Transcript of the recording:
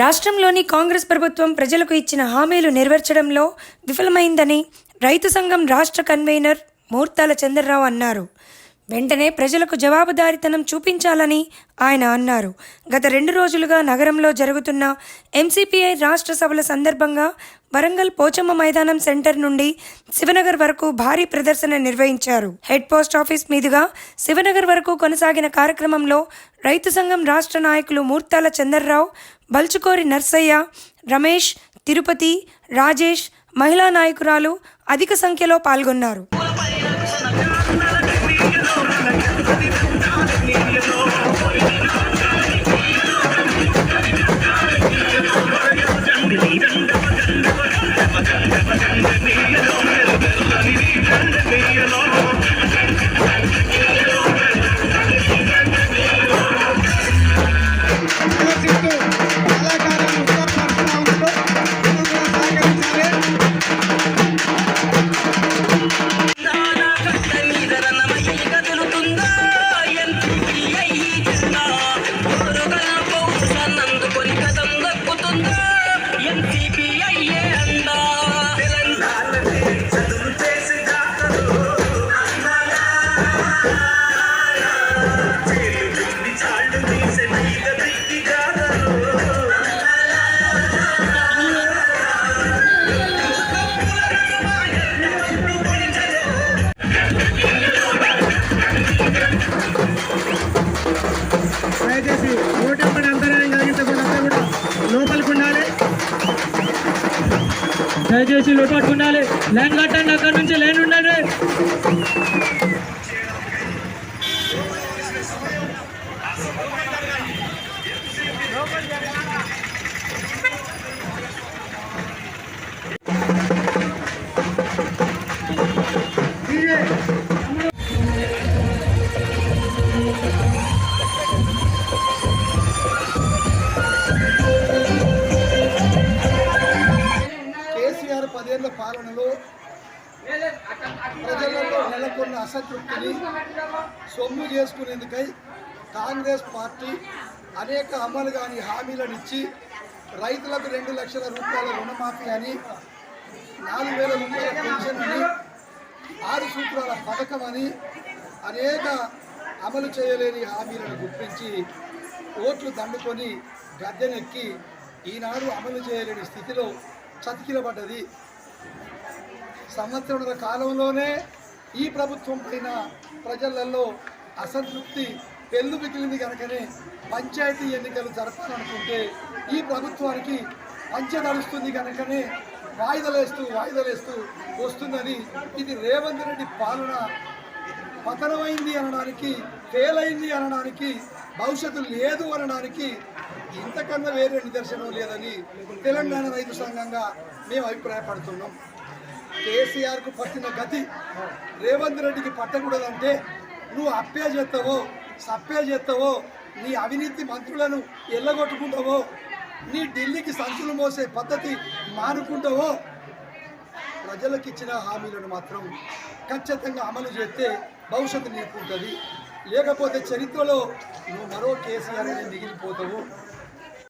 రాష్ట్రంలోని కాంగ్రెస్ ప్రభుత్వం ప్రజలకు ఇచ్చిన హామీలు నెరవేర్చడంలో విఫలమైందని రైతు సంఘం రాష్ట్ర కన్వీనర్ మూర్తాల చంద్రరావు అన్నారు. వెంటనే ప్రజలకు జవాబుదారితనం చూపించాలని ఆయన అన్నారు. గత రెండు రోజులుగా నగరంలో జరుగుతున్న ఎంసీపీఐ రాష్ట్ర సభల సందర్భంగా వరంగల్ పోచమ్మ మైదానం సెంటర్ నుండి శివనగర్ వరకు భారీ ప్రదర్శన నిర్వహించారు. హెడ్ పోస్ట్ ఆఫీస్ మీదుగా శివనగర్ వరకు కొనసాగిన కార్యక్రమంలో రైతు సంఘం రాష్ట్ర నాయకులు మూర్తాల చందర్రావు బల్చుకోరి నర్సయ్య రమేష్ తిరుపతి రాజేష్ మహిళా నాయకురాలు అధిక సంఖ్యలో పాల్గొన్నారు. దయచేసి లోటు ఉండాలి. లైన్ కట్టండి అక్కడ నుంచి లైన్ ఉండండి. పాలనలో ప్రజలలో నెలకొన్న అసంతృప్తిని సొమ్ము చేసుకునేందుకై కాంగ్రెస్ పార్టీ అనేక అమలు కాని హామీలను ఇచ్చి రైతులకు రెండు లక్షల రూపాయల రుణమాఫీ అని నాలుగు వేల రూపాయల పెన్షన్ అని ఆరు సూత్రాల పథకం అని అనేక అమలు చేయలేని హామీలను గుర్తించి ఓట్లు దండుకొని గద్దెనెక్కి ఈనాడు అమలు చేయలేని స్థితిలో చతికిలబడ్డది సంవత్సరాల కాలంలోనే ఈ ప్రభుత్వం పైన ప్రజలలో అసంతృప్తి పెళ్ళు మిగిలింది కనుకనే పంచాయతీ ఎన్నికలు జరపాలనుకుంటే ఈ ప్రభుత్వానికి పంచదలుస్తుంది కనుకనే వాయిదలేస్తూ వాయిదలేస్తూ వస్తుందని ఇది రేవంత్ రెడ్డి పాలన. పతనమైంది అనడానికి ఫెయిల్ అయింది అనడానికి భవిష్యత్తు లేదు అనడానికి ఇంతకన్నా వేరే నిదర్శనం లేదని తెలంగాణ రైతు సంఘంగా మేము అభిప్రాయపడుతున్నాం. కేసీఆర్కు పట్టిన గతి రేవంత్ రెడ్డికి పట్టకూడదంటే నువ్వు అప్పే చేస్తావో సప్పే చేస్తావో నీ అవినీతి మంత్రులను ఎల్లగొట్టుకుంటావో నీ ఢిల్లీకి సంచులు మోసే పద్ధతి మానుకుంటావో ప్రజలకు ఇచ్చిన హామీలను మాత్రం ఖచ్చితంగా అమలు చేస్తే భవిష్యత్తు నీకు ఉంటుంది లేకపోతే చరిత్రలో నువ్వు మరో కేసీఆర్ మిగిలిపోతావు.